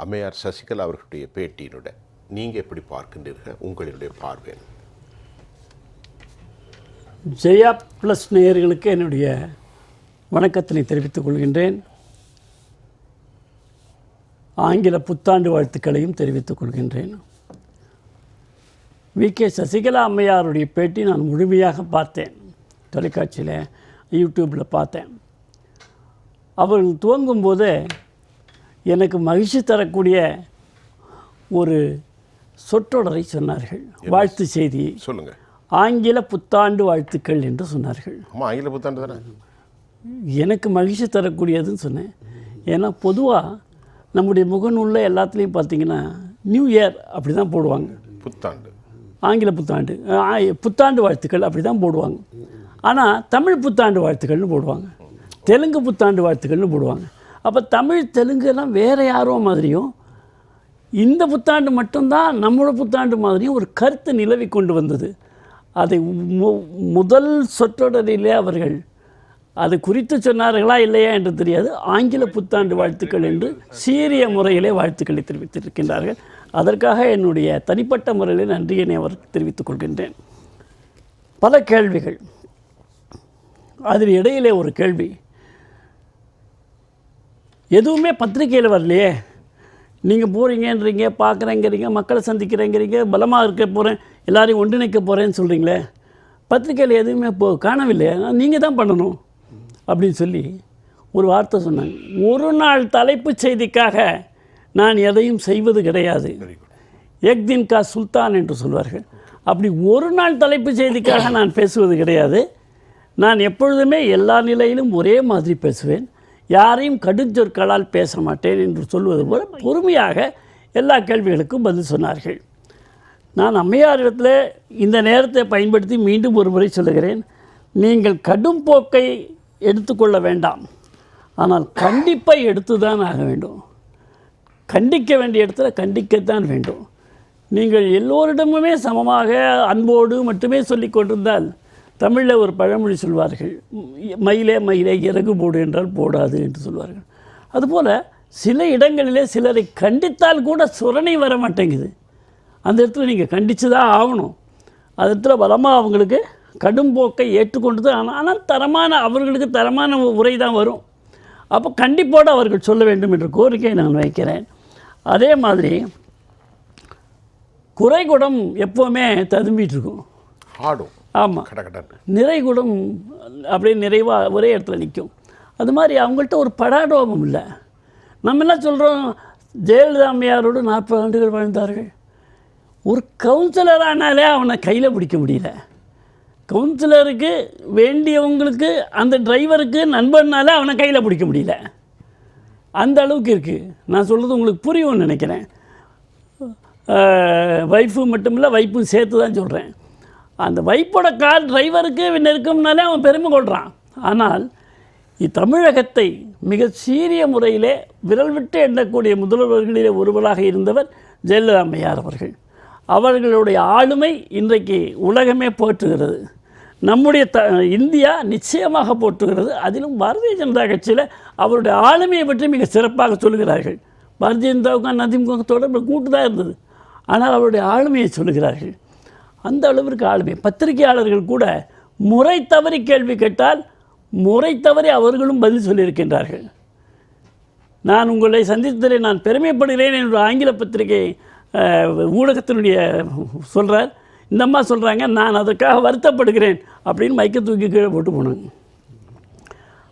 அம்மையார் சசிகலா அவர்களுடைய பேட்டியினுடைய நீங்கள் எப்படி பார்க்கின்றீர்கள்? உங்களுடைய பார்வை ஜெயா ப்ளஸ் நேயர்களுக்கு என்னுடைய வணக்கத்தினை தெரிவித்துக் கொள்கின்றேன். ஆங்கில புத்தாண்டு வாழ்த்துக்களையும் தெரிவித்துக் கொள்கின்றேன். வி. கே. சசிகலா அம்மையாருடைய பேட்டி நான் முழுமையாக பார்த்தேன். தொலைக்காட்சியில் யூடியூப்பில் பார்த்தேன். அவர்கள் துவங்கும்போது எனக்கு மகிழ்ச்சி தரக்கூடிய ஒரு சொற்றொடரை சொன்னார்கள். வாழ்த்து செய்தி. சொல்லுங்க. ஆங்கில புத்தாண்டு வாழ்த்துக்கள் என்று சொன்னார்கள். ஆங்கில புத்தாண்டு தானே? எனக்கு மகிழ்ச்சி தரக்கூடியதுன்னு சொன்னேன். ஏன்னா பொதுவாக நம்முடைய முகநூலில் எல்லாத்துலேயும் பார்த்தீங்கன்னா நியூ இயர் அப்படி தான் போடுவாங்க. புத்தாண்டு. ஆங்கில புத்தாண்டு புத்தாண்டு வாழ்த்துக்கள் அப்படி தான் போடுவாங்க. ஆனால் தமிழ் புத்தாண்டு வாழ்த்துக்கள்னு போடுவாங்க. தெலுங்கு புத்தாண்டு வாழ்த்துக்கள்னு போடுவாங்க. அப்போ தமிழ் தெலுங்கு எல்லாம் வேறு யாரோ மாதிரியும் இந்த புத்தாண்டு மட்டும்தான் நம்மளோட புத்தாண்டு மாதிரியும் ஒரு கருத்து நிலவி கொண்டு வந்தது. அதை மு- முதல் சொற்றொடரிலே அவர்கள் அது குறித்து சொன்னார்களா இல்லையா என்று தெரியாது. ஆங்கில புத்தாண்டு வாழ்த்துக்கள் என்று சீரிய முறையிலே வாழ்த்துக்களை தெரிவித்திருக்கின்றார்கள். அதற்காக என்னுடைய தனிப்பட்ட முறையிலே நன்றியினை அவர் தெரிவித்துக் கொள்கின்றேன். பல கேள்விகள். அதில் இடையிலே ஒரு கேள்வி. எதுவுமே பத்திரிக்கையில் வரலையே. நீங்கள் போகிறீங்கன்றீங்க பார்க்குறேங்கிறீங்க மக்களை சந்திக்கிறேங்கிறீங்க பலமாக இருக்க போகிறேன் எல்லாரையும் ஒன்றிணைக்க போகிறேன்னு சொல்கிறீங்களே பத்திரிக்கையில் எதுவுமே இப்போ காணவில்லையே நீங்கள் தான் பண்ணணும் அப்படின்னு சொல்லி ஒரு வார்த்தை சொன்னாங்க. ஒரு நாள் தலைப்புச் செய்திக்காக நான் எதையும் செய்வது கிடையாது. வெரி குட் எக் தின் கா சுல்தான் என்று சொல்வார்கள். அப்படி ஒரு நாள் தலைப்புச் செய்திக்காக நான் பேசுவது கிடையாது. நான் எப்பொழுதுமே எல்லா நிலையிலும் ஒரே மாதிரி பேசுவேன். யாரையும் கடுஞ்சொற்களால் பேச மாட்டேன் என்று சொல்வது போல பொறுமையாக எல்லா கேள்விகளுக்கும் பதில் சொன்னார்கள். நான் அம்மையாரிடத்தில் இந்த நேரத்தை பயன்படுத்தி மீண்டும் ஒரு முறை சொல்லுகிறேன். நீங்கள் கடும் போக்கை எடுத்துக்கொள்ள வேண்டாம். ஆனால் கண்டிப்பை எடுத்து தான் ஆக வேண்டும். கண்டிக்க வேண்டிய இடத்துல கண்டிக்கத்தான் வேண்டும். நீங்கள் எல்லோரிடமுமே சமமாக அன்போடு மட்டுமே சொல்லிக் கொண்டிருந்தால் தமிழில் ஒரு பழமொழி சொல்வார்கள் மயிலே மயிலே இறகு போடு என்றால் போடாது என்று சொல்வார்கள். அதுபோல் சில இடங்களிலே சிலரை கண்டித்தால் கூட சுரணை வர மாட்டேங்குது. அந்த இடத்துல நீங்கள் கண்டித்து தான் ஆகணும். அந்த இடத்துல பலமாக அவங்களுக்கு கடும் போக்கை ஏற்றுக்கொண்டு தான் ஆனால் ஆனால் தரமான அவர்களுக்கு தரமான உரை தான் வரும். அப்போ கண்டிப்போடு அவர்கள் சொல்ல வேண்டும் என்ற கோரிக்கையை நான் வைக்கிறேன். அதே மாதிரி குறைகுடம் எப்போவுமே ததும்பிகிட்ருக்கும் ஆடும். ஆமாம் நிறைகுடம் அப்படியே நிறைவாக ஒரே இடத்துல நிற்கும் அது மாதிரி அவங்கள்ட்ட ஒரு படாடோபம் இல்லை. நம்ம என்ன சொல்கிறோம் ஜெயலலிதா அம்மையாரோடு நாற்பது ஆண்டுகள் வாழ்ந்தார்கள். ஒரு கவுன்சிலர் ஆனாலே அவனை கையில் பிடிக்க முடியல. கவுன்சிலருக்கு வேண்டியவங்களுக்கு அந்த டிரைவருக்கு நண்பன்னாலே அவனை கையில் பிடிக்க முடியல. அந்த அளவுக்கு இருக்குது நான் சொல்கிறது உங்களுக்கு புரியும்னு நினைக்கிறேன். வைஃபு மட்டும் இல்லை வைப்பும் சேர்த்து தான் சொல்கிறேன் அந்த வைப்போட கார் டிரைவருக்கு நெருக்கம்னாலே அவன் பெருமை கொள்கிறான் ஆனால் இத்தமிழகத்தை மிக சீரிய முறையிலே விரல் விட்டு எண்ணக்கூடிய முதல்வர்களிலே ஒருவராக இருந்தவர் ஜெயலலிதா அம்மையார் அவர்கள். அவர்களுடைய ஆளுமை இன்றைக்கு உலகமே போற்றுகிறது. நம்முடைய த இந்தியா நிச்சயமாக போற்றுகிறது. அதிலும் பாரதிய ஜனதா கட்சியில் அவருடைய ஆளுமையை பற்றி மிக சிறப்பாக சொல்கிறார்கள். பாரதிய ஜனதாவுக்கும் நதிமுக தொடர்பு கூட்டு தான் இருந்தது. ஆனால் அவருடைய ஆளுமையை சொல்லுகிறார்கள் அந்த அளவிற்கு ஆளுமை. பத்திரிகையாளர்கள் கூட முறை தவறி கேள்வி கேட்டால் முறை தவறி அவர்களும் பதில் சொல்லியிருக்கின்றார்கள். நான் உங்களை சந்தித்ததில் நான் பெருமைப்படுகிறேன் என்று ஆங்கில பத்திரிகை ஊடகத்தினுடைய சொல்கிறார் இந்த அம்மா சொல்கிறாங்க நான் அதற்காக வருத்தப்படுகிறேன் அப்படின்னு மைக்க தூக்கி கீழே போட்டு போனாங்க.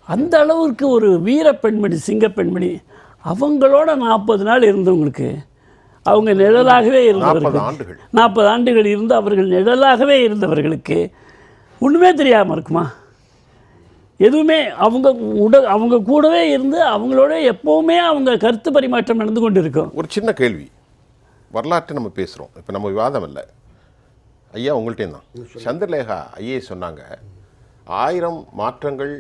அந்த அளவுக்கு ஒரு வீர பெண்மணி சிங்க பெண்மணி அவங்களோட நாற்பது நாள் இருந்தவங்களுக்கு அவங்க நிழலாகவே இருந்தவர்கள். நாற்பது ஆண்டுகள். நாற்பது ஆண்டுகள் இருந்து அவர்கள் நிழலாகவே இருந்தவர்களுக்கு ஒன்றுமே தெரியாமல் இருக்குமா? எதுவுமே அவங்க உட அவங்க கூடவே இருந்து அவங்களோட எப்போவுமே அவங்க கருத்து பரிமாற்றம் நடந்து கொண்டு இருக்கும் ஒரு சின்ன கேள்வி. வரலாற்றை நம்ம பேசுகிறோம் இப்போ நம்ம விவாதம் இல்லை. ஐயா உங்கள்கிட்டயும் தான். சந்திரலேகா ஐயே சொன்னாங்க ஆயிரம் மாற்றங்கள்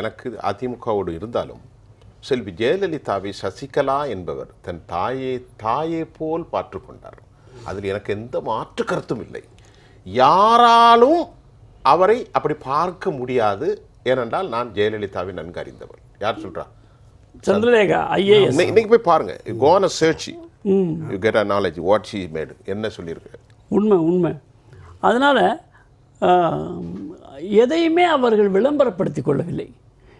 எனக்கு அதிமுகவோடு இருந்தாலும் செல்வி ஜெயலலிதாவை சசிகலா என்பவர் தன் தாயே தாயே போல் பார்த்துக்கொண்டார் அதில் எனக்கு எந்த மாற்று கருத்தும் இல்லை. யாராலும் அவரை அப்படி பார்க்க முடியாது. ஏனென்றால் நான் ஜெயலலிதாவை நன்கு அறிந்தவர் யார் சொல்றா? சந்திரலேகா இன்னை- இன்னைக்கு போய் பாருங்க. கோன search you get a knowledge what she made என்ன சொல்லியிருக்கு? உண்மை உண்மை. அதனால் எதையுமே அவர்கள் விளம்பரப்படுத்தி கொள்ளவில்லை.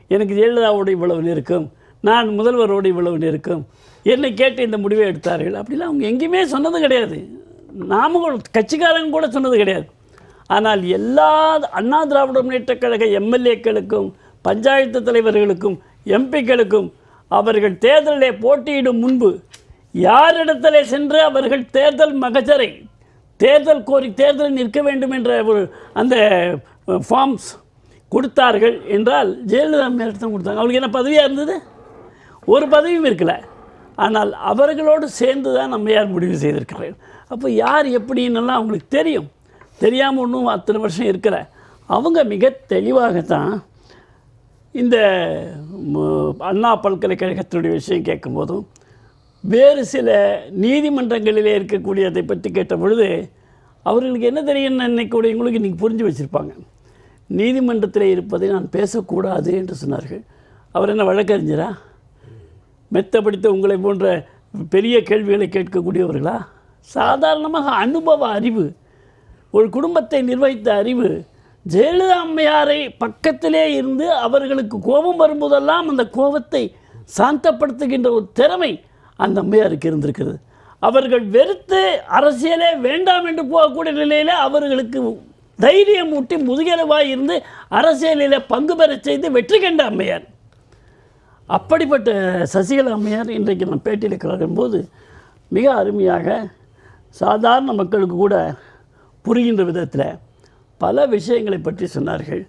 எனக்கு ஜெயலலிதாவோடு இவ்வளவு நெருக்கம். நான் முதல்வரோடு இவ்வளவு நெருக்கம். என்னை கேட்டு இந்த முடிவை எடுத்தார்கள். அப்படிலாம் அவங்க எங்கேயுமே சொன்னது கிடையாது. நாம கட்சிக்காரங்க கூட சொன்னது கிடையாது. ஆனால் எல்லா அண்ணா திராவிட முன்னேற்ற கழக எம்எல்ஏக்களுக்கும் பஞ்சாயத்து தலைவர்களுக்கும் எம்பிக்களுக்கும் அவர்கள் தேர்தலிலே போட்டியிடும் முன்பு யாரிடத்திலே சென்று அவர்கள் தேர்தல் மகஜரை தேர்தல் கோரி தேர்தலில் நிற்க வேண்டும் என்ற ஒரு அந்த ஃபார்ம்ஸ் கொடுத்தார்கள் என்றால் ஜெயலலிதா மேலிடம் கொடுத்தாங்க. அவங்களுக்கு என்ன பதவியாக இருந்தது? ஒரு பதவியும் இருக்கலை. ஆனால் அவர்களோடு சேர்ந்து தான் நம்ம யார் முடிவு செய்திருக்கிறேன் அப்போ யார் எப்படின்னெல்லாம் அவங்களுக்கு தெரியும். தெரியாமல் ஒன்றும் அத்தனை வருஷம் இருக்கலை. அவங்க மிக தெளிவாகத்தான் இந்த அண்ணா பல்கலைக்கழகத்தினுடைய விஷயம் கேட்கும்போதும் வேறு சில நீதிமன்றங்களிலே இருக்கக்கூடியதை பற்றி கேட்ட பொழுது அவர்களுக்கு என்ன தெரியும்னு நினைக்கக்கூடியவங்களுக்கு இன்றைக்கி புரிஞ்சு வச்சுருப்பாங்க. நீதிமன்றத்தில் இருப்பதை நான் பேசக்கூடாது என்று சொன்னார்கள். அவர் என்ன வழக்கறிஞரா? மெத்த படித்த உங்களை போன்ற பெரிய கேள்விகளை கேட்கக்கூடியவர்களா? சாதாரணமாக அனுபவ அறிவு ஒரு குடும்பத்தை நிர்வகித்த அறிவு ஜெயலலிதா அம்மையாரை பக்கத்திலே இருந்து அவர்களுக்கு கோபம் வரும்போதெல்லாம் அந்த கோபத்தை சாந்தப்படுத்துகின்ற ஒரு திறமை அந்த அம்மையாருக்கு இருந்திருக்கிறது. அவர்கள் வெறுத்து அரசியலே வேண்டாம் என்று போகக்கூடிய நிலையில் அவர்களுக்கு தைரியம் ஊட்டி முதுகெலுவாய் இருந்து அரசியலில் பங்கு பெறச் செய்து வெற்றி கண்ட அம்மையார். அப்படிப்பட்ட சசிகலா அம்மையார் இன்றைக்கு நான் பேட்டியில் கலரும்போது மிக அருமையாக சாதாரண மக்களுக்கு கூட புரிகின்ற விதத்தில் பல விஷயங்களை பற்றி சொன்னார்கள்.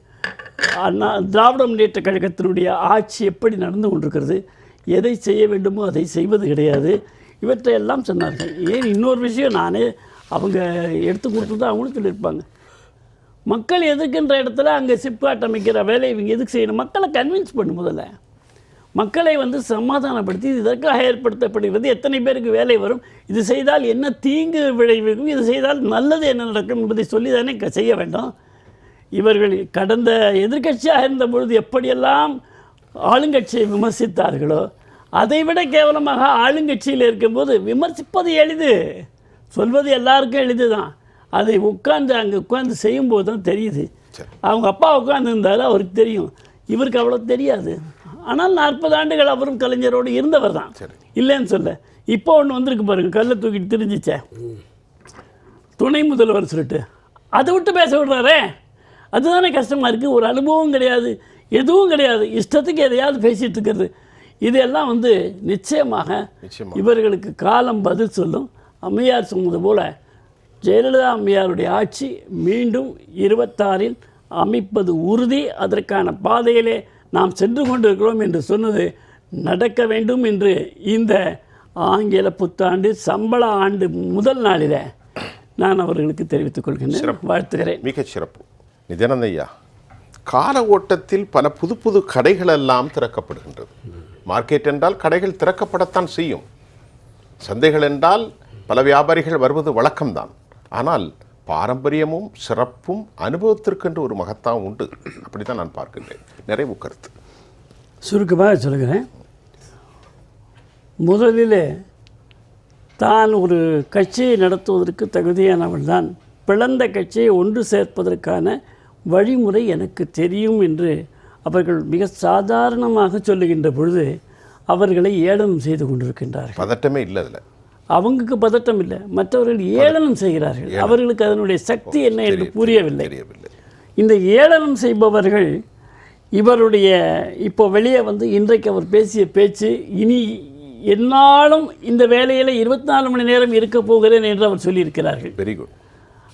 அண்ணா திராவிட முன்னேற்ற கழகத்தினுடைய ஆட்சி எப்படி நடந்து கொண்டிருக்கிறது எதை செய்ய வேண்டுமோ அதை செய்வது கிடையாது இவற்றையெல்லாம் சொன்னார்கள். ஏன் இன்னொரு விஷயம் நானே அவங்க எடுத்து கொடுத்து தான் அவங்களும் சொல்லியிருப்பாங்க. மக்கள் எதுக்குன்ற இடத்துல அங்கே சிப்காட் அமைக்கிற வேலையை இவங்க எதுக்கு செய்யணும்? மக்களை கன்வின்ஸ் பண்ணும் முதல்ல. மக்களை வந்து சமாதானப்படுத்தி இது இதற்காக ஏற்படுத்தப்படுகிறது. எத்தனை பேருக்கு வேலை வரும்? இது செய்தால் என்ன தீங்கு விளைவிக்கும்? இது செய்தால் நல்லது என்ன நடக்கும் என்பதை சொல்லி தானே செய்ய வேண்டும். இவர்கள் கடந்த எதிர்க்கட்சியாக இருந்த பொழுது எப்படியெல்லாம் ஆளுங்கட்சியை விமர்சித்தார்களோ அதைவிட கேவலமாக ஆளுங்கட்சியில் இருக்கும்போது விமர்சிப்பது எளிது. சொல்வது எல்லாருக்கும் எளிது தான் அதை உட்கார்ந்து அங்கே உட்கார்ந்து செய்யும்போது தான் தெரியுது. அவங்க அப்பா உட்கார்ந்து இருந்தாரு அவருக்கு தெரியும். இவருக்கு அவ்வளோ தெரியாது. ஆனால் நாற்பது ஆண்டுகள் அவரும் கலைஞரோடு இருந்தவர் தான். இல்லைன்னு சொல்ல. இப்போ ஒன்று வந்திருக்கு பாருங்க. கல்லை தூக்கிட்டு திரிஞ்சிச்சே. துணை முதல்வர் சொல்லிட்டு. அதை விட்டு பேச விடுறாரே. அதுதானே கஷ்டமாக இருக்குது ஒரு அனுபவம் கிடையாது. எதுவும் கிடையாது. இஷ்டத்துக்கு எதையாவது பேசிகிட்டு இருக்கிறது. இதெல்லாம் வந்து நிச்சயமாக நிச்சயமா. இவர்களுக்கு காலம் பதில் சொல்லும். அம்மையார் சொன்னது போல ஜெயலலிதா அம்மையாருடைய ஆட்சி மீண்டும் இருபத்தாறில் அமைப்பது உறுதி. அதற்கான பாதையிலே நாம் சென்று கொண்டிருக்கிறோம் என்று சொன்னது நடக்க வேண்டும் என்று இந்த ஆங்கில புத்தாண்டு சம்பள ஆண்டு முதல் நாளில் நான் அவர்களுக்கு தெரிவித்துக் கொள்கின்றேன். வாழ்த்துகிறேன். மிகச் சிறப்பு. நித்யானந்த ஐயா கால ஓட்டத்தில் பல புது புது கடைகள் எல்லாம் திறக்கப்படுகின்றது. மார்க்கெட் என்றால் கடைகள் திறக்கப்படத்தான் செய்யும். சந்தைகள் என்றால் பல வியாபாரிகள் வருவது வழக்கம்தான். ஆனால் பாரம்பரியமும் சிறப்பும் அனுபவத்திற்கென்று ஒரு மகத்தாம் உண்டு. அப்படித்தான் நான் பார்க்கின்றேன். நிறைவு கருத்து. சுருக்கமாக சொல்கிறேன் முதலில் தான் ஒரு கட்சியை நடத்துவதற்கு தகுதியானவள் தான் பிளந்த கட்சியை ஒன்று சேர்ப்பதற்கான வழிமுறை எனக்கு தெரியும் என்று அவர்கள் மிக சாதாரணமாக சொல்லுகின்ற பொழுது அவர்களை ஏளனம் செய்து கொண்டிருக்கின்றார்கள். பதட்டமே இல்லை அதில். அவங்களுக்கு பதட்டம் இல்லை. மற்றவர்கள் ஏளனம் செய்கிறார்கள். அவர்களுக்கு அதனுடைய சக்தி என்ன என்று புரியவில்லை. இந்த ஏளனம் செய்பவர்கள் இவருடைய இப்போ வெளியே வந்து இன்றைக்கு அவர் பேசிய பேச்சு இனி என்னாலும் இந்த வேலையில் இருபத்தி நாலு மணி நேரம் இருக்க போகிறேன் என்று அவர் சொல்லியிருக்கிறார்கள். வெரி குட்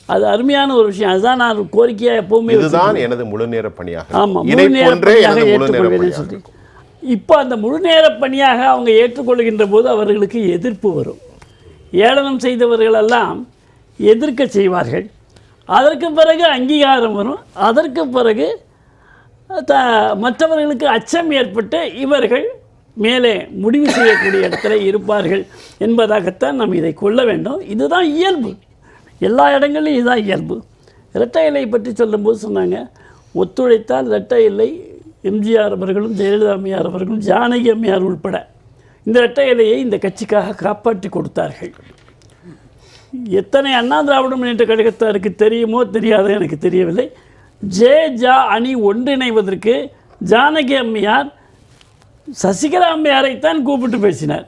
அது அருமையான ஒரு விஷயம். அதுதான் நான் கோரிக்கையாக எப்போவுமே இதுதான் எனது முழு நேர பணியாக ஆமாம் முழு நேர பணியாக பணியாக சொல்லி இப்போ அந்த முழு நேர பணியாக அவங்க ஏற்றுக்கொள்கின்ற போது அவர்களுக்கு எதிர்ப்பு வரும். ஏளனம் செய்தவர்களெல்லாம் எதிர்க்க செய்வார்கள். அதற்கு பிறகு அங்கீகாரம் வரும். அதற்கு பிறகு த மற்றவர்களுக்கு அச்சம் ஏற்பட்டு இவர்கள் மேலே முடிவு செய்யக்கூடிய இடத்துல இருப்பார்கள் என்பதாகத்தான் நாம் இதை கொள்ள வேண்டும். இதுதான் இயல்பு. எல்லா இடங்களிலும் இதுதான் இயல்பு. இரட்டை இலை பற்றி சொல்லும்போது சொன்னாங்க ஒத்துழைத்தால் இரட்டை இல்லை எம்ஜிஆர் அவர்களும் ஜெயலலிதா அம்மையார் அவர்களும் ஜானகி அம்மையார் உள்பட இந்த இரட்டை இலையை இந்த கட்சிக்காக காப்பாற்றி கொடுத்தார்கள். எத்தனை அண்ணா திராவிட முன்னேற்ற கழகத்தாருக்கு தெரியுமோ தெரியாதோ எனக்கு தெரியவில்லை. ஜே ஜா அணி ஒன்றிணைவதற்கு ஜானகி அம்மையார் சசிகலா அம்மையாரைத்தான் கூப்பிட்டு பேசினார்.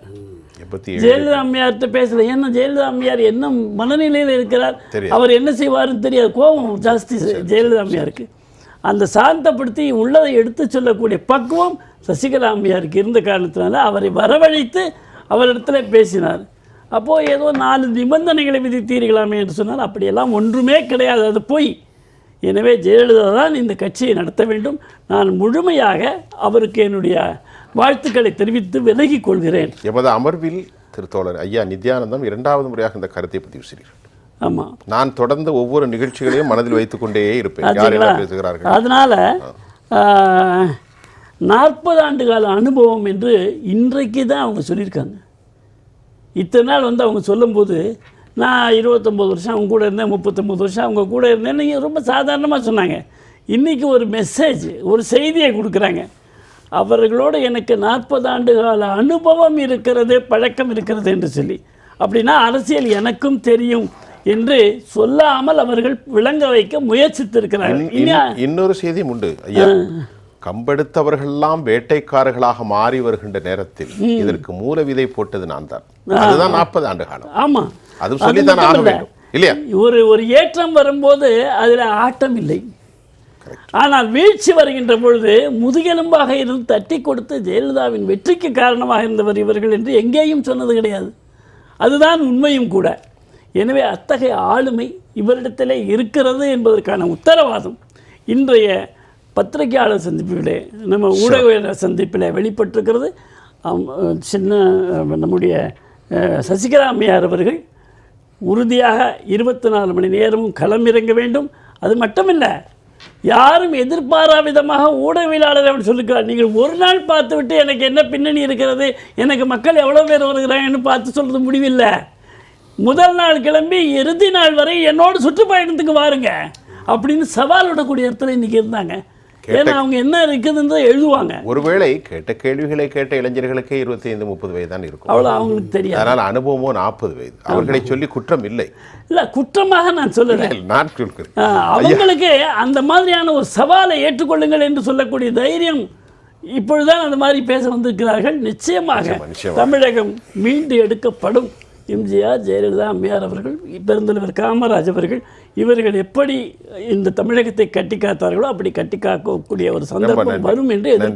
ஜெயலலிதா அம்மையார்கிட்ட பேசல. ஏன்னா ஜெயலலிதா அம்மையார் என்ன மனநிலையில் இருக்கிறார். அவர் என்ன செய்வாருன்னு தெரியாது. கோபம் ஜாஸ்தி ஜெயலலிதா அம்மையாருக்கு. அந்த சாந்தப்படுத்தி உள்ளதை எடுத்து சொல்லக்கூடிய பக்குவம் சசிகலா அம்மையாருக்கு இருந்த காரணத்தினால அவரை வரவழைத்து அவரிடத்துல பேசினார். அப்போது ஏதோ நாலு நிபந்தனைகளை விதித்தீர்களாமே என்று சொன்னால் அப்படியெல்லாம் ஒன்றுமே கிடையாது. அது பொய். எனவே ஜெயலலிதா தான் இந்த கட்சியை நடத்த வேண்டும். நான் முழுமையாக அவருக்கு என்னுடைய வாழ்த்துக்களை தெரிவித்து விலகிக் கொள்கிறேன். எமது அமர்வில் திருத்தோழர் ஐயா நித்யானந்தம் இரண்டாவது முறையாக இந்த கருத்தை பதிவு செய்கிறார். ஆமாம் நான் தொடர்ந்து ஒவ்வொரு நிகழ்ச்சிகளையும் மனதில் வைத்துக் கொண்டே இருப்பேன் பேசுகிறார்கள்? அதனால் நாற்பது ஆண்டு கால அனுபவம் என்று இன்றைக்கு தான் அவங்க சொல்லியிருக்காங்க. இத்தனை நாள் வந்து அவங்க சொல்லும்போது நான் இருபத்தொம்போது வருஷம் அவங்க கூட இருந்தேன் முப்பத்தொம்போது வருஷம் அவங்க கூட இருந்தேன் நீங்கள் ரொம்ப சாதாரணமாக சொன்னாங்க. இன்றைக்கி ஒரு மெசேஜ் ஒரு செய்தியை கொடுக்குறாங்க. அவர்களோடு எனக்கு நாற்பது ஆண்டு கால அனுபவம் இருக்கிறது பழக்கம் இருக்கிறது என்று சொல்லி. அப்படின்னா அரசியல் எனக்கும் தெரியும். என்று சொல்லாமல் அவர்கள் விளங்க வைக்க முயற்சித்திருக்கிறார்கள். இன்- இனி இன்- இன்னொரு செய்தியும் உண்டு ஐயா. கம்பெடுத்தவர்கள்லாம் வேட்டைக்காரர்களாக மாறி வருகின்ற நேரத்தில் இதற்கு மூல விதை போட்டது நான் தான். அதுதான் நாற்பது ஆண்டு காலம். ஆமாம் அதுவும் சொல்லித்தான் ஆக வேண்டும் இல்லையா? ஒரு ஒரு ஏற்றம் வரும்போது அதில் ஆட்டம் இல்லை ஆனால் வீழ்ச்சி வருகின்ற பொழுது முதுகெலும்பாக இருந்து தட்டி கொடுத்து ஜெயலலிதாவின் வெற்றிக்கு காரணமாக இருந்தவர் இவர்கள் என்று எங்கேயும் சொன்னது கிடையாது. அதுதான் உண்மையும் கூட. எனவே அத்தகைய ஆளுமை இவரிடத்திலே இருக்கிறது என்பதற்கான உத்தரவாதம் இன்றைய பத்திரிகையாளர் சந்திப்பிலே நம்ம ஊடகவியலாளர் சந்திப்பில் வெளிப்பட்டிருக்கிறது. சின்ன நம்முடைய சசிகலா அம்மையார் அவர்கள் உறுதியாக இருபத்தி நாலு மணி நேரமும் களமிறங்க வேண்டும். அது மட்டுமில்லை யாரும் எதிர்பாரா விதமாக ஊடகவியலாளர் அவர் சொல்லிக்கிறார் நீங்கள் ஒரு நாள் பார்த்துவிட்டு எனக்கு என்ன பின்னணி இருக்கிறது? எனக்கு மக்கள் எவ்வளோ பேர் வருகிறாங்கன்னு பார்த்து சொல்கிறது முடிவில்லை. முதல் நாள் கிளம்பி இறுதி நாள் வரை என்னோட சுற்றுப்பயணத்துக்கு வாருங்க அப்படின்னு சவால் விடக்கூடிய இடத்துல இன்னைக்கு இருந்தாங்க. ஏன்னா அவங்க என்ன இருக்குதுன்னு எழுதுவாங்க. ஒருவேளை கேட்ட கேள்விகளை கேட்ட இளைஞர்களுக்கே இருபத்தி ஐந்து முப்பது வயது தான் இருக்கும். அவ்வளோ அவங்களுக்கு தெரியாது. அதனால் அனுபவமோ நாற்பது வயது. அவர்களை சொல்லி குற்றம் இல்லை. இல்லை குற்றமாக நான் சொல்லலை. நான் சொல்கிறேன். அவங்களுக்கு அந்த மாதிரியான ஒரு சவாலை ஏற்றுக்கொள்ளுங்கள் என்று சொல்லக்கூடிய தைரியம் இப்பொழுதுதான் அந்த மாதிரி பேச வந்திருக்கிறார்கள். நிச்சயமாக நிச்சயமா, நிச்சயமா. தமிழகம் மீண்டு எடுக்கப்படும். எம்ஜிஆர் ஜெயலலிதா அம்மையார் அவர்கள் பெருந்தலைவர் காமராஜ் அவர்கள் இவர்கள் எப்படி இந்த தமிழகத்தை கட்டி காத்தார்களோ அப்படி கட்டி காக்கக்கூடிய ஒரு சந்தர்ப்பம். வரும் என்று நன்றி.